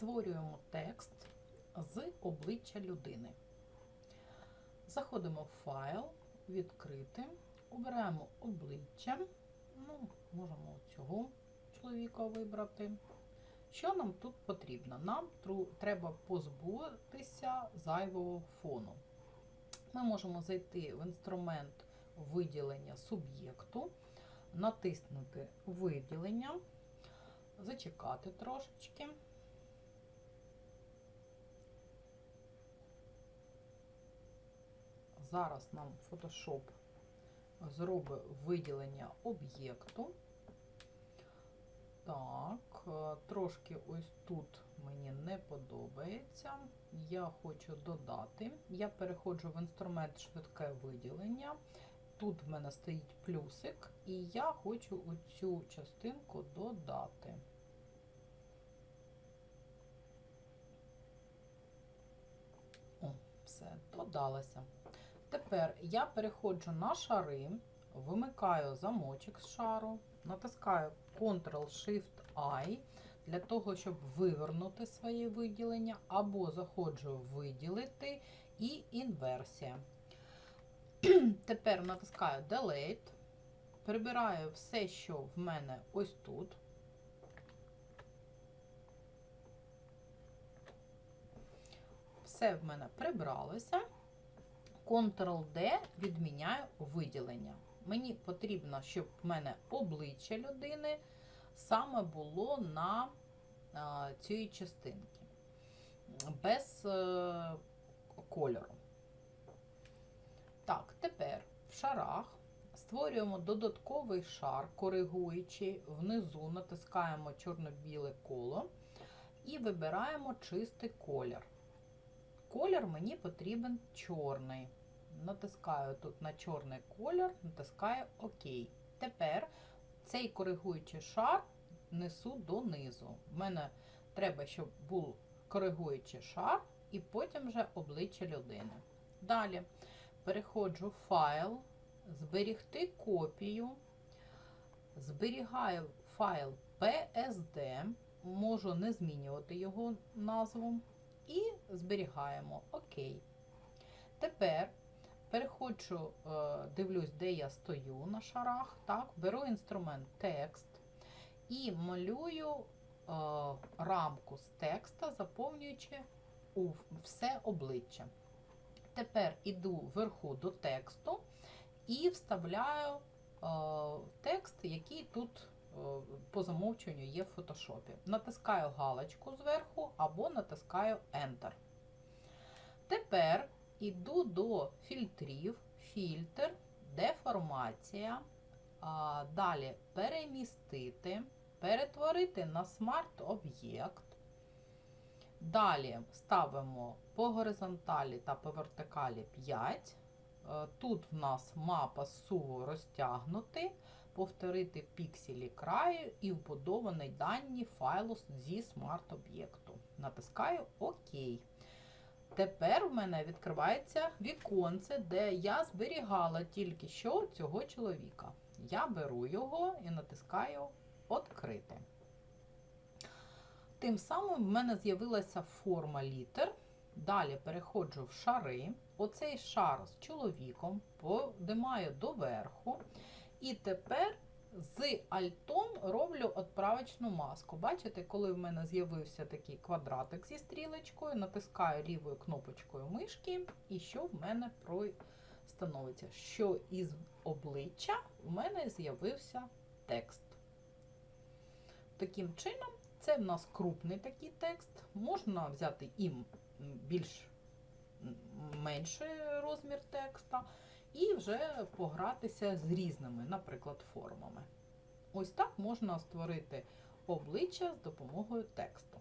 створюємо текст з обличчя людини. Заходимо в файл, відкрити, обираємо обличчя. Ну, можемо цього чоловіка вибрати. Що нам тут потрібно? Нам треба позбутися зайвого фону. Ми можемо зайти в інструмент виділення суб'єкту, натиснути виділення, зачекати трошечки. Зараз нам Photoshop зробить виділення об'єкту. Так, е, трошки ось тут мені не подобається. Я хочу додати. Я переходжу в інструмент швидке виділення. Тут в мене стоїть плюсик, і я хочу оцю частинку додати. О, все, додалося. Тепер я переходжу на шари, вимикаю замочок з шару, натискаю Ctrl-Shift-I для того, щоб вивернути своє виділення, або заходжу виділити і інверсія. Тепер натискаю Delete, прибираю все, що в мене ось тут. Все в мене прибралося. Ctrl-D відміняю виділення. Мені потрібно, щоб в мене обличчя людини саме було на а, цій частинці, без е, кольору. Так, тепер в шарах створюємо додатковий шар, коригуючи, внизу натискаємо чорно-біле коло і вибираємо чистий колір. Колір мені потрібен чорний. Натискаю тут на чорний колір, натискаю ОК. Тепер цей коригуючий шар несу донизу. В мене треба, щоб був коригуючий шар і потім вже обличчя людини. Далі переходжу в файл, зберігти копію, зберігаю файл PSD, можу не змінювати його назву. І зберігаємо ОК. Тепер переходжу, е, дивлюсь, де я стою на шарах. Так, Беру інструмент текст і малюю е, рамку з текста, заповнюючи все обличчя. Тепер іду вверху до тексту і вставляю е, текст, який тут по замовчуванню є в фотошопі. Натискаю галочку зверху або натискаю Enter. Тепер іду до фільтрів, фільтр, деформація. Далі перемістити, перетворити на смарт-об'єкт. Далі ставимо по горизонталі та по вертикалі 5. Е, Тут в нас мапа суву розтягнути, повторити пікселі краю і вбудовані дані файлу зі смарт-об'єкту. Натискаю ОК. Тепер в мене відкривається віконце, де я зберігала тільки що цього чоловіка. Я беру його і натискаю Открити. Тим самим в мене з'явилася форма літер. Далі переходжу в шари. Оцей шар з чоловіком подимаю доверху. І тепер з альтом роблю відправочну маску. Бачите, коли в мене з'явився такий квадратик зі стрілочкою, натискаю лівою кнопочкою мишки, і що в мене становиться? Що із обличчя в мене з'явився текст. Таким чином, це в нас крупний такий текст. Можна взяти і більш менший розмір текста, і вже погратися з різними, наприклад, формами. Ось так можна створити обличчя з допомогою тексту.